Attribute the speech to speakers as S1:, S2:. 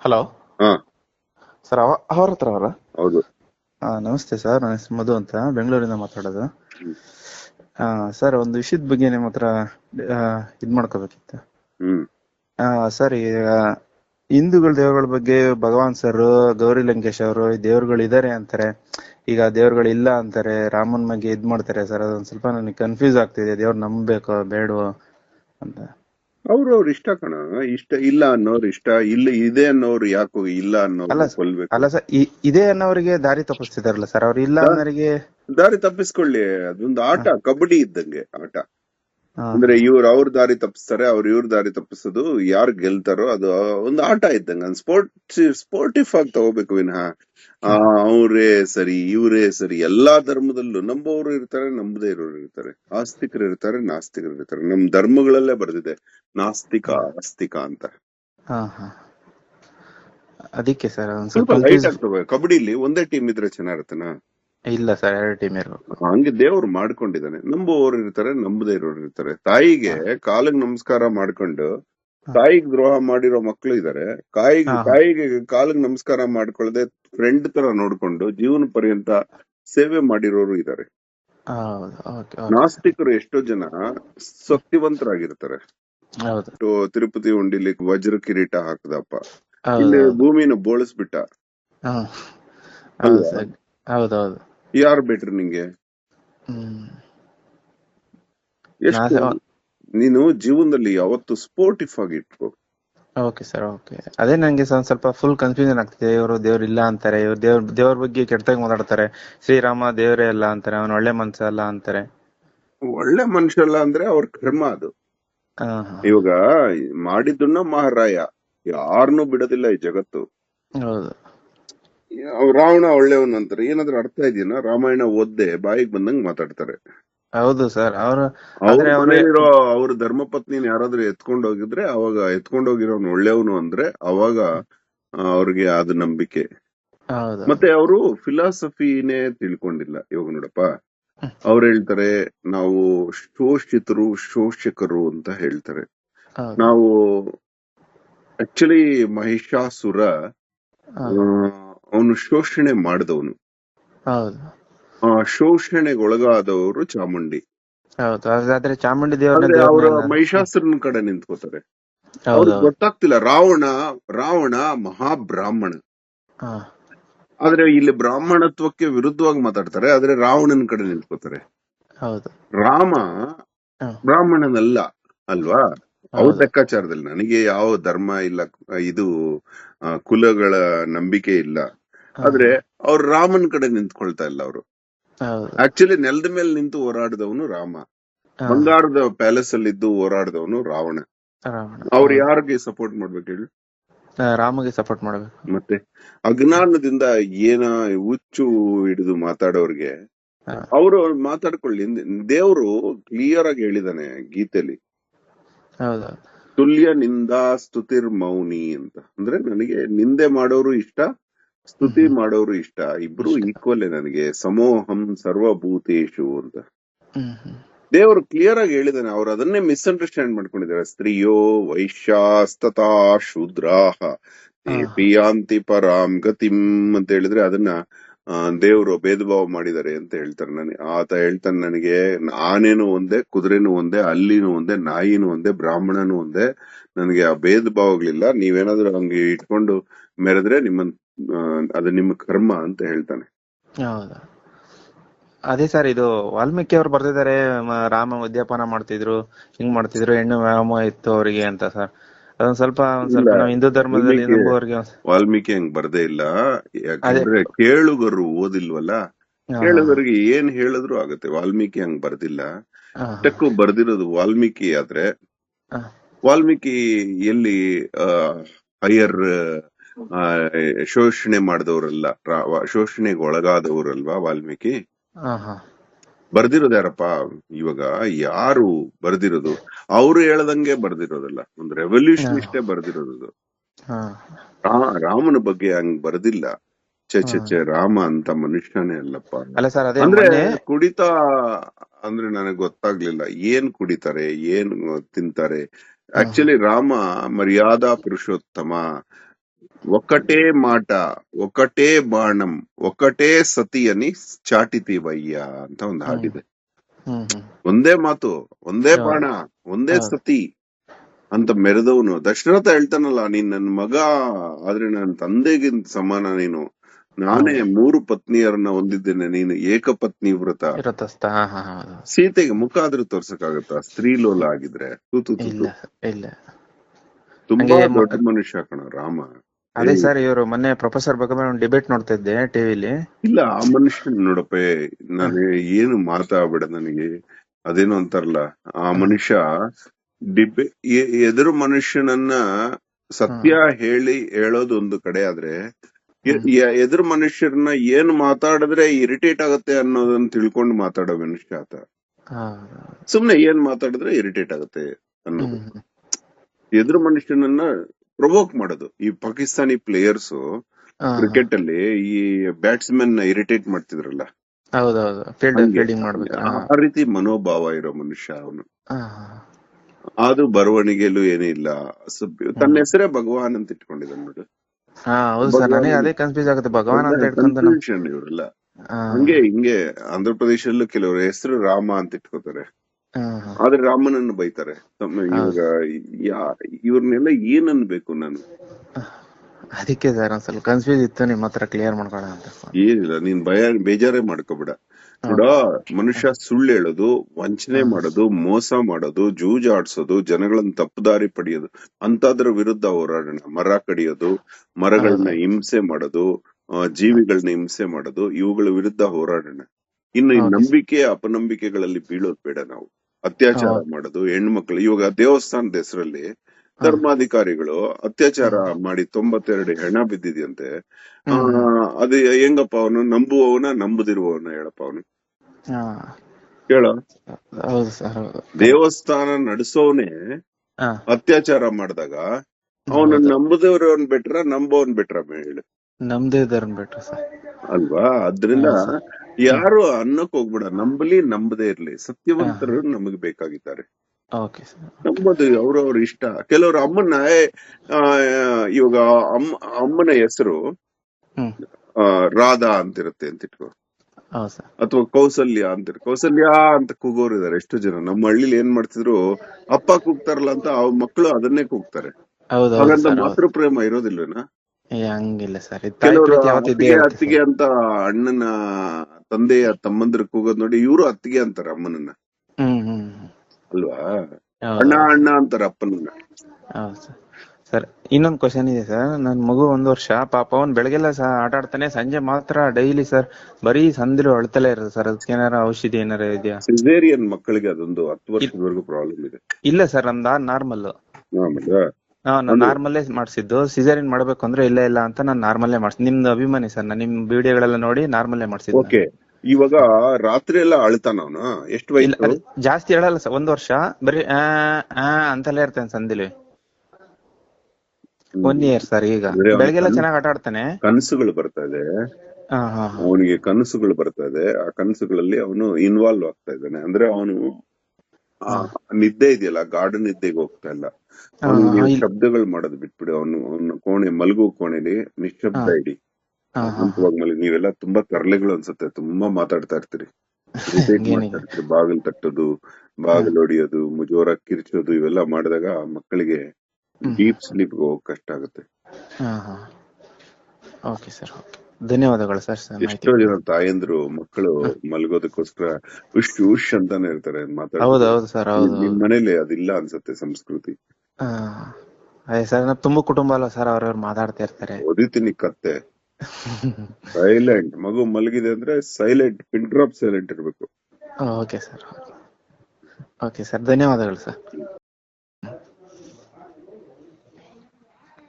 S1: Hello
S2: ಹಾ.
S1: Sir ಅವ ಅವರ ಹತ್ರ ಅವರ?
S2: ಹೌದು.
S1: ನಮಸ್ತೆ ಸರ್ ನನ್ನ ಹೆಸರು ಮಧು ಅಂತ ಬೆಂಗಳೂರಿಂದ ಮಾತಾಡೋದು. ಆ, ಸರ್ ಒಂದು ವಿಷಯದ ಬಗ್ಗೆ ನಿಮ್ಮ ಹತ್ರ ಆ, ಇದ್ ಮಾಡ್ಕೋಬೇಕಿತ್ತು.
S2: ಹ್ಮ್.
S1: ಆ, ಸರ್ ಈಗ ಹಿಂದೂಗಳ ದೇವರುಗಳ ಬಗ್ಗೆ ಭಗವಾನ್ ಸರ್ ಗೌರಿ ಲಂಕೇಶ್ ಅವರು ದೇವರುಗಳು ಇದಾರೆ ಅಂತಾರೆ. ಈಗ ದೇವರುಗಳು ಇಲ್ಲ ಅಂತಾರೆ ರಾಮನ್ ಬಗ್ಗೆ ಇದ್ ಮಾಡ್ತಾರೆ ಸರ್ ಅದೊಂದ್ ಸ್ವಲ್ಪ ನನಗೆ ಕನ್ಫ್ಯೂಸ್ ಆಗ್ತಿದೆ ದೇವ್ರು ನಂಬಬೇಕೋ ಬೇಡವೋ ಅಂತ.
S2: ಅವ್ರವ್ರ ಇಷ್ಟ ಕಣ ಇಷ್ಟ ಇಲ್ಲ ಅನ್ನೋರು ಇಷ್ಟ ಇಲ್ಲ ಇದೆ ಅನ್ನೋರು ಯಾಕೋ ಇಲ್ಲ ಅನ್ನೋರು ಕೊಲ್ಬೇಕು.
S1: ಅಲ್ಲ ಸರ್ ಇದೆ ಅನ್ನೋರಿಗೆ ದಾರಿ ತಪ್ಪಿಸ್ತಿದಾರಲ್ಲ ಸರ್ ಅವ್ರು ಇಲ್ಲ ಅನ್ನೋರಿಗೆ
S2: ದಾರಿ ತಪ್ಪಿಸ್ಕೊಳ್ಳಿ ಅದೊಂದು ಆಟ ಕಬಡ್ಡಿ ಇದ್ದಂಗೆ ಆಟ. ಅಂದ್ರೆ ಇವ್ರು ಅವ್ರ ದಾರಿ ತಪ್ಪಿಸ್ತಾರೆ ಅವ್ರ ಇವ್ರ ದಾರಿ ತಪ್ಪಿಸೋದು ಯಾರು ಗೆಲ್ತಾರೋ ಅದು ಒಂದು ಆಟ ಇದ್ದಂಗ. ಸ್ಪೋರ್ಟ್ ಸ್ಪೋರ್ಟಿಫ್ ಆಗಿ ತಗೋಬೇಕು ವಿನಃ. ಅವ್ರೇ ಸರಿ ಇವರೇ ಸರಿ ಎಲ್ಲಾ ಧರ್ಮದಲ್ಲೂ ನಂಬೋರು ಇರ್ತಾರೆ ನಂಬದೇ ಇರೋರು ಇರ್ತಾರೆ. ಆಸ್ತಿಕರು ಇರ್ತಾರೆ ನಾಸ್ತಿಕರು ಇರ್ತಾರೆ. ನಮ್ ಧರ್ಮಗಳಲ್ಲೇ ಬರ್ದಿದೆ. ನಾಸ್ತಿಕ ಆಸ್ತಿಕ ಅಂತ.
S1: ಅದಕ್ಕೆ ಸರ್
S2: ಕಬಡ್ಡಿಲಿ ಒಂದೇ ಟೀಮ್ ಇದ್ರೆ ಚೆನ್ನಾಗಿರುತ್ತನ?
S1: ಇಲ್ಲ ಸರ್ ಎರಡು ಟೀಮ್ ಇರಬೇಕು.
S2: ಹಂಗೆ ದೇವ್ರು ಮಾಡ್ಕೊಂಡಿದ್ದಾನೆ. ನಂಬುವವರು ಇರ್ತಾರೆ ನಂಬದೇ ಇರೋರು ಇರ್ತಾರೆ. ತಾಯಿಗೆ ಕಾಲಿಗೆ ನಮಸ್ಕಾರ ಮಾಡ್ಕೊಂಡು ತಾಯಿಗೆ ದ್ರೋಹ ಮಾಡಿರೋ ಮಕ್ಕಳು ಇದಾರೆ. ಕಾಯಿಗೆ
S1: ಹಾ.
S2: ತಾಯಿಗೆ ಕಾಲಿಗೆ ನಮಸ್ಕಾರ ಮಾಡ್ಕೊಳ್ಳದೆ ಫ್ರೆಂಡ್ ತರ ನೋಡ್ಕೊಂಡು ಜೀವನ ಪರ್ಯಂತ ಸೇವೆ ಮಾಡಿರೋರು ಇದಾರೆ.
S1: ಹೌದು. ಓಕೆ
S2: ನಾಸ್ತಿಕರು ಎಷ್ಟೋ ಜನ ಶಕ್ತಿವಂತರಾಗಿರ್ತಾರೆ.
S1: ಹೌದು.
S2: ತಿರುಪತಿ ಉಂಡಿಲಿ ವಜ್ರ ಕಿರೀಟ ಹಾಕದಪ್ಪ.
S1: ಹೌದು
S2: ಇಲ್ಲಿ ಭೂಮಿನ ಬೋಳಿಸ್ಬಿಟ್ಟ.
S1: ಹಾ. ಹೌದು
S2: ಅಲ್ವಾ?
S1: ಸರ್ ಹೌದೌದು
S2: ಯಾರು ಬೇಟ್ರಿ ನಿಂಗೆ. ಎಷ್ಟು ನೀನು ಜೀವನದಲ್ಲಿ ಯಾವತ್ತು ಸ್ಪೋರ್ಟಿಫ್ ಆಗಿ ಇಟ್ಕೋ.
S1: ಓಕೆ ಸರ್ ಓಕೆ ಅದೇ ನಂಗೆ ಸ್ವಲ್ಪ ಫುಲ್ ಕನ್ಫ್ಯೂಷನ್ ಆಗ್ತಿದೆ. ಇವರು ದೇವ್ರು ಇಲ್ಲ ಅಂತಾರೆ. ಇವ್ರು ದೇವ್ರ ದೇವ್ರ ಬಗ್ಗೆ ಕೆಟ್ಟದಾಗಿ ಮಾತಾಡ್ತಾರೆ. ಶ್ರೀರಾಮ ದೇವರೇ ಅಲ್ಲ ಅಂತಾರೆ. ಅವನು ಒಳ್ಳೆ ಮನುಷ್ಯ ಅಲ್ಲ ಅಂತಾರೆ.
S2: ಒಳ್ಳೆ ಮನುಷ್ಯ ಅಲ್ಲ ಅಂದ್ರೆ ಅವ್ರ ಕರ್ಮ ಅದು. ಇವಾಗ ಮಾಡಿದ್ದನ್ನ ಮಹಾರಾಯ. ಯಾರನ್ನೂ ಬಿಡೋದಿಲ್ಲ ಈ ಜಗತ್ತು.
S1: ಹೌದು.
S2: ರಾವಣ ಒಳ್ಳೆಯವನು ಅಂತಾರೆ. ಏನಾದ್ರೂ ಅರ್ಥ ಇದೆಯಾ ರಾಮಾಯಣ ಓದ್ದೆ ಬಾಯಿಗೆ ಬಂದಂಗ್ ಮಾತಾಡ್ತಾರೆ.
S1: ಹೌದು ಸರ್. ಅವರು
S2: ಅವ್ರ ಧರ್ಮಪತ್ನಿನ ಯಾರಾದ್ರೂ ಎತ್ಕೊಂಡ್ ಹೋಗಿದ್ರೆ ಅವಾಗ ಎತ್ಕೊಂಡ್ ಹೋಗಿರೋನು ಒಳ್ಳೆಯವನು ಅಂದ್ರೆ ಅವಾಗ ಅವ್ರಿಗೆ ಅದು ನಂಬಿಕೆ. ಮತ್ತೆ ಅವರು ಫಿಲಾಸಫಿನೇ ತಿಳ್ಕೊಂಡಿಲ್ಲ. ಇವಾಗ ನೋಡಪ್ಪ. ಅವ್ರು ಹೇಳ್ತಾರೆ ನಾವು ಶೋಷಿತರು ಶೋಷಕರು ಅಂತ ಹೇಳ್ತಾರೆ. ನಾವು ಆಕ್ಚುಲಿ ಮಹಿಷಾಸುರ ಅವನು ಶೋಷಣೆ ಮಾಡಿದವನು. ಆ ಶೋಷಣೆಗೊಳಗಾದವರು ಚಾಮುಂಡಿ.
S1: ಹೌದು ಚಾಮುಂಡಿ
S2: ದೇವರ ಅವರ ಮಹಿಷಾಸುರನ ಕಡೆ ನಿಂತ್ಕೋತಾರೆ. ಅವ್ರಿಗೆ ಗೊತ್ತಾಗ್ತಿಲ್ಲ ರಾವಣ ರಾವಣ ಮಹಾಬ್ರಾಹ್ಮಣ. ಆದ್ರೆ ಇಲ್ಲಿ ಬ್ರಾಹ್ಮಣತ್ವಕ್ಕೆ ವಿರುದ್ಧವಾಗಿ ಮಾತಾಡ್ತಾರೆ ಆದ್ರೆ ರಾವಣನ ಕಡೆ ನಿಂತ್ಕೋತಾರೆ.
S1: ಹೌದು.
S2: ರಾಮ ಬ್ರಾಹ್ಮಣನಲ್ಲ ಅಲ್ವಾ? ಅವ್ರ ಲೆಕ್ಕಾಚಾರದಲ್ಲಿ ನನಗೆ ಯಾವ ಧರ್ಮ ಇಲ್ಲ ಇದು ಕುಲಗಳ ನಂಬಿಕೆ ಇಲ್ಲ. ಆದ್ರೆ ಅವ್ರು ರಾಮನ್ ಕಡೆ ನಿಂತ್ಕೊಳ್ತಾ ಇಲ್ಲ ಅವರು. ಆಕ್ಚುಲಿ ನೆಲದ ಮೇಲೆ ನಿಂತು ಹೋರಾಡಿದವನು ರಾಮ. ಬಂಗಾರದ ಪ್ಯಾಲೇಸ್ ಅಲ್ಲಿ ಇದ್ದು ಹೋರಾಡಿದವನು ರಾವಣ. ಅವ್ರು. ಯಾರಿಗೆ ಸಪೋರ್ಟ್ ಮಾಡ್ಬೇಕು ಹೇಳಿ?
S1: ರಾಮಗೆ ಸಪೋರ್ಟ್ ಮಾಡ್ಬೇಕು.
S2: ಮತ್ತೆ ಅಜ್ಞಾನದಿಂದ ಏನ ಹುಚ್ಚು ಹಿಡಿದು ಮಾತಾಡೋರ್ಗೆ. ಅವರು ಮಾತಾಡ್ಕೊಳ್ಳಿ. ದೇವರು ಕ್ಲಿಯರ್ ಆಗಿ ಹೇಳಿದಾನೆ ಗೀತೆಲಿ. ತುಲ್ಯ ನಿಂದಾ ಸ್ತುತಿರ್ ಮೌನಿ ಅಂತ. ಅಂದ್ರೆ ನನಗೆ ನಿಂದೆ ಮಾಡೋರು ಇಷ್ಟ ಸ್ತುತಿ. ಮಾಡೋರು ಇಷ್ಟ. ಇಬ್ರು. ಈಕ್ವಲ್ ನನಗೆ. ಸಮೋಹಂ ಸರ್ವಭೂತೇಶು ಅಂತ. ದೇವರು ಕ್ಲಿಯರ್ ಆಗಿ ಹೇಳಿದಾನೆ. ಅವ್ರು ಅದನ್ನೇ ಮಿಸ್ಅಂಡರ್ಸ್ಟ್ಯಾಂಡ್ ಮಾಡ್ಕೊಂಡಿದ್ದಾರೆ. ಸ್ತ್ರೀಯೋ ವೈಶ್ಯಾಸ್ತತಾ ಶೂದ್ರಾಹ. ಪಿಯಾಂತಿ ಪರಾಂ ಗತಿಂ ಅಂತ ಹೇಳಿದ್ರೆ ಅದನ್ನ ದೇವರು ಭೇದ ಭಾವ ಮಾಡಿದ್ದಾರೆ ಅಂತ ಹೇಳ್ತಾರೆ ನನಗೆ. ಆತ ಹೇಳ್ತಾನೆ ನನಗೆ ಆನೇನು ಒಂದೇ ಕುದುರೆನೂ ಒಂದೇ ಅಲ್ಲಿನೂ ಒಂದೇ ನಾಯಿನೂ ಒಂದೇ ಬ್ರಾಹ್ಮಣನೂ ಒಂದೇ. ನನಗೆ ಆ ಭೇದ ಭಾವಗಳಿಲ್ಲ ನೀವೇನಾದ್ರೂ ಹಂಗೆ ಇಟ್ಕೊಂಡು ಮೆರೆದ್ರೆ ನಿಮ್ಮ ಅದು ನಿಮ್ಮ ಕರ್ಮ ಅಂತ ಹೇಳ್ತಾನೆ.
S1: ಹೌದು? ಅದೇ ಸರ್ ಇದು ವಾಲ್ಮೀಕಿ ಅವ್ರು ಬರ್ತಿದ್ದಾರೆ ರಾಮ ಉದ್ಯಾಪನ ಮಾಡ್ತಿದ್ರು ಹಿಂಗ್ ಮಾಡ್ತಿದ್ರು ಹೆಣ್ಣು ವ್ಯಾಮ ಇತ್ತು ಅವರಿಗೆ ಅಂತ ಸರ್. ಅದೊಂದ್ ಸ್ವಲ್ಪ ಒಂದ್ ಸ್ವಲ್ಪ. ನಾವು ಹಿಂದೂ ಧರ್ಮದಲ್ಲಿ
S2: ವಾಲ್ಮೀಕಿ-
S1: ನಂಬುವವರಿಗೆ
S2: ವಾಲ್ಮೀಕಿ ಹಂಗ್ ಬರ್ದೇ ಇಲ್ಲ. ಯಾಕಂದ್ರೆ ಕೇಳುಗರು ಓದಿಲ್ವಲ್ಲ? ಕೇಳುಗರಿಗೆ ಏನ್ ಹೇಳಿದ್ರು ಆಗುತ್ತೆ. ವಾಲ್ಮೀಕಿ ಹಂಗ್ ಬರ್ದಿಲ್ಲ. ಟಕ್ಕು ಬರ್ದಿರೋದು ವಾಲ್ಮೀಕಿ ಆದ್ರೆ ವಾಲ್ಮೀಕಿ ಎಲ್ಲಿ ಹೈಯರ್ ಶೋಷಣೆ ಮಾಡಿದವರಲ್ಲ ಶೋಷಣೆಗೆ ಒಳಗಾದವರಲ್ವಾ ವಾಲ್ಮೀಕಿ. ಬರ್ದಿರೋದು ಯಾರಪ್ಪ? ಇವಾಗ ಯಾರು ಬರ್ದಿರೋದು? ಅವ್ರು ಹೇಳ್ದಂಗೆ ಬರ್ದಿರೋದಲ್ಲ. ಒಂದು ರೆವಲ್ಯೂಷನಿಸ್ಟೇ ಬರ್ದಿರೋದು
S1: ಹಾ.
S2: ರಾಮನ ಬಗ್ಗೆ ಹಂಗ್ ಬರ್ದಿಲ್ಲ. ಛೆ ಚೆ ಛೆ ರಾಮ ಅಂತ ಮನುಷ್ಯನೇ ಅಲ್ಲಪ್ಪ. ಅಂದ್ರೆ ಕುಡಿತಾ ಅಂದ್ರೆ ನನಗ್ ಗೊತ್ತಾಗ್ಲಿಲ್ಲ. ಏನ್ ಕುಡಿತಾರೆ? ಏನ್ ತಿಂತಾರೆ? ಆಕ್ಚುಲಿ ರಾಮ ಮರ್ಯಾದಾ ಪುರುಷೋತ್ತಮ. ఒకటే మాట ఒకటే బాణం ఒకటే ಸತಿ అని ಚಾಟಿತೀವಯ್ಯ ಅಂತ ಒಂದು ಹಾಡಿದೆ
S1: ಹ್ಮ್
S2: ಒಂದೇ ಮಾತು ಒಂದೇ
S1: ಹೌದು.
S2: ಬಾಣ ಒಂದೇ ಸತಿ ಅಂತ ಮೆರೆದವನು. ದಶರಥ ಹೇಳ್ತಾನಲ್ಲ ನೀನ್ ನನ್ನ ಮಗ ಆದ್ರೆ ನನ್ನ ತಂದೆಗಿಂತ ಸಮಾನ ನೀನು. ನಾನೇ ಮೂರು ಪತ್ನಿಯರನ್ನ ಹೊಂದಿದ್ದೇನೆ ನೀನು ಏಕಪತ್ನಿ ವ್ರತ. ಸೀತೆಗೆ ಮುಖ ಆದ್ರೂ ಸ್ತ್ರೀ ಲೋಲ ಆಗಿದ್ರೆ
S1: ಇಲ್ಲ ಇಲ್ಲ.
S2: ತುಂಬಾ ದೊಡ್ಡ ಮನುಷ್ಯ ಕಣ ರಾಮ.
S1: ಅದೇ ಸರ್ ಇವರು ಮೊನ್ನೆ ಪ್ರೊಫೆಸರ್ ಬಗ್ಗೆ ಒಂದು ಡಿಬೇಟ್ ನೋಡ್ತಾ ಇದ್ದೆ ಟಿವಿಲಿ.
S2: ಇಲ್ಲ ಆ ಮನುಷ್ಯನ್ ನೋಡಪ್ಪ ನಾನು ಏನು ಮಾತಾಡ್ಬೇಡ ನನಗೆ? ಅದೇನು ಅಂತಾರಲ್ಲ ಆ ಮನುಷ್ಯ ಡಿಬೆ ಎದುರು ಮನುಷ್ಯನನ್ನ ಸತ್ಯ ಹೇಳಿ ಹೇಳೋದು ಒಂದು ಕಡೆ ಆದ್ರೆ ಎದುರು ಮನುಷ್ಯರನ್ನ ಏನ್ ಮಾತಾಡಿದ್ರೆ ಇರಿಟೇಟ್ ಆಗತ್ತೆ ಅನ್ನೋದನ್ನ ತಿಳ್ಕೊಂಡು ಮಾತಾಡೋ ಮನುಷ್ಯ ಆತ. ಸುಮ್ನೆ ಏನ್ ಮಾತಾಡಿದ್ರೆ ಇರಿಟೇಟ್ ಆಗತ್ತೆ ಅನ್ನೋದು. ಎದುರು ಮನುಷ್ಯನನ್ನ ಪ್ರವೋಕ್ ಮಾಡೋದು. ಈ ಪಾಕಿಸ್ತಾನಿ ಪ್ಲೇಯರ್ಸ್ ಕ್ರಿಕೆಟ್ ಅಲ್ಲಿ ಈ ಬ್ಯಾಟ್ಸ್ಮನ್ ಇರಿಟೇಟ್ ಮಾಡ್ತಿದ್ರಲ್ಲ? ಆ ರೀತಿ ಮನೋಭಾವ ಇರೋ ಮನುಷ್ಯ ಅವನು. ಅದು ಬರವಣಿಗೆಲು ಏನೂ ಇಲ್ಲ. ತನ್ನ ಹೆಸರೇ ಭಗವಾನ್ ಅಂತ ಇಟ್ಕೊಂಡಿದ್ದಾನೆ ನೋಡು.
S1: ಹೌದು ಸರ್. ನನಗೆ ಅದೇ ಕನ್ಫ್ಯೂಸ್ ಆಗುತ್ತೆ. ಭಗವಾನ್ ಅಂತ ಇಟ್ಕೊಂಡು
S2: ಇವರೆಲ್ಲ. ಹಂಗೆ ಹಿಂಗೆ ಆಂಧ್ರ ಪ್ರದೇಶಲ್ಲೂ ಕೆಲವರು ಹೆಸರು ರಾಮ ಅಂತ ಇಟ್ಕೋತಾರೆ. ಆದ್ರೆ ರಾಮನನ್ನು ಬೈತಾರೆ. ಇವಾಗ ಯಾ- ಇವ್ರನ್ನೆಲ್ಲ ಏನ್ ಅನ್ಬೇಕು ನಾನು?
S1: ಅದಕ್ಕೆ ಸರ್ ಒಂದ್ ಸ್ವಲ್ಪ ಕನ್ಫ್ಯೂಸ್ ಇತ್ತು ನಿಮ್ಮ ಹತ್ರ ಕ್ಲಿಯರ್ ಮಾಡ್ಕೊಳ್ಳ ಅಂತ.
S2: ಏನಿಲ್ಲ ನೀನ್ ಭಯ ಬೇಜಾರೇ ಮಾಡ್ಕೋಬೇಡ. ನೋಡ
S1: ಓಕೆ
S2: ಮನುಷ್ಯ ಸುಳ್ಳು ಹೇಳೋದು ವಂಚನೆ ಮಾಡೋದು ಮೋಸ ಮಾಡೋದು ಜೂಜಾಡ್ಸೋದು ಜನಗಳನ್ನ ತಪ್ಪುದಾರಿ ಪಡೆಯೋದು ಅಂತದ್ರ ವಿರುದ್ಧ ಹೋರಾಡೋಣ. ಮರ ಕಡಿಯೋದು ಮರಗಳನ್ನ ಹಿಂಸೆ ಮಾಡೋದು ಜೀವಿಗಳನ್ನ ಹಿಂಸೆ ಮಾಡೋದು ಇವುಗಳ ವಿರುದ್ಧ ಹೋರಾಡೋಣ. ಇನ್ನು ಈ ನಂಬಿಕೆ ಅಪನಂಬಿಕೆಗಳಲ್ಲಿ ಬೀಳೋದ್ ಬೇಡ ನಾವು. ಅತ್ಯಾಚಾರ ಮಾಡೋದು ಹೆಣ್ಮಕ್ಳು ಇವಾಗ ದೇವಸ್ಥಾನದ ಹೆಸರಲ್ಲಿ ಧರ್ಮಾಧಿಕಾರಿಗಳು ಅತ್ಯಾಚಾರ ಮಾಡಿ ತೊಂಬತ್ತೆರಡು ಹೆಣ ಬಿದ್ದಿದೆಯಂತೆ. ಆ ಅದು ಹೆಂಗಪ್ಪ ಅವನು? ನಂಬುವವನ ನಂಬದಿರುವವನ ಹೇಳಪ್ಪ ಅವನು? ಹೇಳ. ದೇವಸ್ಥಾನ ನಡೆಸೋನೆ ಅತ್ಯಾಚಾರ ಮಾಡಿದಾಗ ಅವನ ನಂಬುದವ್ರವನ್ ಬಿಟ್ರ ನಂಬೋನ್ ಬಿಟ್ರ ಹೇಳು.
S1: ನಮ್ದೇ ಧರ್ಮ ಬಿಟ್ರು
S2: ಅಲ್ವಾ? ಅದ್ರಿಂದ ಯಾರು ಅನ್ನಕ್ ಹೋಗ್ಬೇಡ. ನಂಬಲಿ ನಂಬದೇ ಇರ್ಲಿ. ಸತ್ಯವಂತರು ನಮಗ್ ಬೇಕಾಗಿದ್ದಾರೆ. ನಂಬೋದು ಅವ್ರವ್ರ ಇಷ್ಟ. ಕೆಲವರು ಅಮ್ಮನ ಇವಾಗ ಅಮ್ಮ ಅಮ್ಮನ ಹೆಸರು ರಾಧಾ ಅಂತಿರುತ್ತೆ ಅಂತ ಇಟ್ಕೋ ಅಥವಾ ಕೌಸಲ್ಯ ಅಂತ ಕೌಸಲ್ಯ ಅಂತ ಕೂಗೋರು ಇದಾರೆ ಎಷ್ಟು ಜನ. ನಮ್ಮ ಹಳ್ಳಿಲಿ ಏನ್ ಮಾಡ್ತಿದ್ರು ಅಪ್ಪ ಕೂಗ್ತಾರಲ್ಲ ಅಂತ ಅವ್ರ ಮಕ್ಕಳು ಅದನ್ನೇ ಕೂಗ್ತಾರೆ. ಹಾಗಂತ ಮಾತೃ ಪ್ರೇಮ ಇರೋದಿಲ್ವೇನಾ?
S1: ಏ ಹಂಗಿಲ್ಲ ಸರ್. ತಾಯಿ
S2: ಕೆಲವರು
S1: ಪ್ರೀತಿ
S2: ಅತ್ತಿಗೆ
S1: ಇರುತ್ತೆ
S2: ಅತ್ತಿಗೆ
S1: ಸರ್.
S2: ಅಂತ ಅಣ್ಣನ ತಂದೆಯ ತಮ್ಮಂದ್ರ ಕೂಗೋದ್ ನೋಡಿ ಇವರು ಅತ್ತಿಗೆ ಅಂತಾರ ಅಮ್ಮನನ್ನ.
S1: ಹ್ಮ್ ಹ್ಮ್ ಹ್ಮ್.
S2: ಅಲ್ವಾ? ಅಣ್ಣ
S1: ಹೌದು.
S2: ಅಣ್ಣ ಅಂತಾರ ಅಪ್ಪನನ್ನ.
S1: ಹೌದು ಸರ್. ಸರ್ ಇನ್ನೊಂದು ಕ್ವಶನ್ ಇದೆ ಸರ್. ನನ್ ಮಗು ಒಂದ್ ವರ್ಷ ಪಾಪ ಅವ್ನ್ ಬೆಳಗ್ಗೆಲ್ಲ ಸಹ ಆಟ ಆಡ್ತಾನೆ ಸಂಜೆ ಮಾತ್ರ ಡೈಲಿ ಸರ್. ಬರೀ ಸಂದಿಲು ಅಳ್ತಲೇ ಇರೋದು ಸರ್. ಅದಕ್ಕೆ ಏನಾರ ಔಷಧಿ ಏನಾರ ಇದೆಯಾ?
S2: ಸಿಸೇರಿಯನ್ ಮಕ್ಕಳಿಗೆ ಅದೊಂದು ಹತ್ತು
S1: ಇಲ್-
S2: ವರ್ಷದವರೆಗೂ ಪ್ರಾಬ್ಲಮ್ ಇದೆ.
S1: ಇಲ್ಲ ಸರ್ ನಮ್ದು ನಾರ್ಮಲ್
S2: ಆಮೇಲೆ
S1: ನಾನು ನಾರ್ಮಲ್ಲೇ ಮಾಡಿಸಿದ್ದು. ಸಿಸೇರಿಯನ್ ಮಾಡ್ಬೇಕು ಅಂದ್ರೆ ಇಲ್ಲ ಇಲ್ಲ ಅಂತ ನಾನು ನಾರ್ಮಲ್ಲೇ ಮಾಡ್ಸಿ ನಿಮ್ದು ಅಭಿಮಾನಿ ಸರ್ ನಾನು ನಿಮ್ ವಿಡಿಯೋಗಳೆಲ್ಲ ನೋಡಿ ನಾರ್ಮಲ್ಲೇ ಮಾಡಿಸಿದ್ದು
S2: ಓಕೆ. ಇವಾಗ ರಾತ್ರಿ ಎಲ್ಲ ಅಳ್ತಾನ ಅವನು? ಎಷ್ಟು
S1: ಇಲ್ಲ
S2: ವಯಸ್ಸು?
S1: ಅದು ಜಾಸ್ತಿ ಹೇಳಲ್ಲ ಸರ್ ಒಂದ್ ವರ್ಷ. ಬರೀ ಆ ಆ ಅಂತಲೇ ಇರ್ತೇನೆ ಸಂದಿಲಿ ಒನ್ ಇಯರ್ ಸರ್ ಈಗ.
S2: ಅಂದ್ರೆ ಎಲ್ಲಾ
S1: ಬೆಳಗ್ಗೆಲ್ಲ ಚೆನ್ನಾಗಿ ಆಟ ಆಡ್ತಾನೆ.
S2: ಕನಸುಗಳು ಬರ್ತಾ ಇದೆ.
S1: ಹಾ
S2: ಅವನಿಗೆ ಕನಸುಗಳು ಬರ್ತಾ ಇದೆ. ಆ ಕನಸುಗಳಲ್ಲಿ ಅವನು ಇನ್ವಾಲ್ವ್ ಆಗ್ತಾ ಇದ್ದಾನೆ. ಅಂದ್ರೆ ಅವನು ನಿದ್ದೆ ಇದೆಯಲ್ಲ ಗಾರ್ಡನ್ ನಿದ್ದೆಗೆ ಹೋಗ್ತಾ ಇಲ್ಲ. ಶಬ್ದಗಳು ಮಾಡೋದು ಬಿಟ್ಬಿಡಿ ಅವನು ಅವನ ಕೋಣೆ ಮಲಗು ಕೋಣೆಲಿ ನಿಶಬ್ದ ಇಡಿ. ಮಲಗಿ. ನೀವೆಲ್ಲ ತುಂಬಾ ತರಲೆಗಳು ಅನ್ಸುತ್ತೆ ತುಂಬಾ ಮಾತಾಡ್ತಾ ಇರ್ತೀರಿ. ಬಾಗಿಲು ತಟ್ಟೋದು ಬಾಗಿಲು ಹೊಡಿಯೋದು ಜೋರಾಗಿ ಕಿರ್ಚೋದು ಇವೆಲ್ಲ ಮಾಡಿದಾಗ ಮಕ್ಕಳಿಗೆ ಡೀಪ್ ಸ್ಲೀಪ್ ಹೋಗಕ್ ಕಷ್ಟ ಆಗುತ್ತೆ.
S1: Okay sir okay. ಧನ್ಯವಾದಗಳು ಸರ್
S2: ಎಷ್ಟೋ ಜನ ತಾಯಂದ್ರು ಮಕ್ಕಳು ಮಲಗೋದಕ್ಕೋಸ್ಕರ ಉಶ್ ಉಶ್ ಅಂತಾನೆ ಇರ್ತಾರೆ ನಿಮ್ ಮನೇಲಿ ಅದಿಲ್ಲ ಅನ್ಸುತ್ತೆ ಸಂಸ್ಕೃತಿ.
S1: ಅದೇ ಸರ್ ನಮ್ ತುಂಬಾ ಕುಟುಂಬ ಅಲ್ಲ ಸರ್ ಅವ್ರವ್ರು ಮಾತಾಡ್ತಾ ಇರ್ತಾರೆ.
S2: ಓದಿತೀನಿ ಕತ್ತೆ. ಸೈಲೆಂಟ್ ಮಗು ಮಲಗಿದೆ ಅಂದ್ರೆ ಸೈಲೆಂಟ್ ಪಿನ್ ಡ್ರಾಪ್ ಸೈಲೆಂಟ್ ಇರ್ಬೇಕು.
S1: ಓಕೆ ಸರ್ ಓಕೆ ಸರ್ ಧನ್ಯವಾದಗಳು ಸರ್.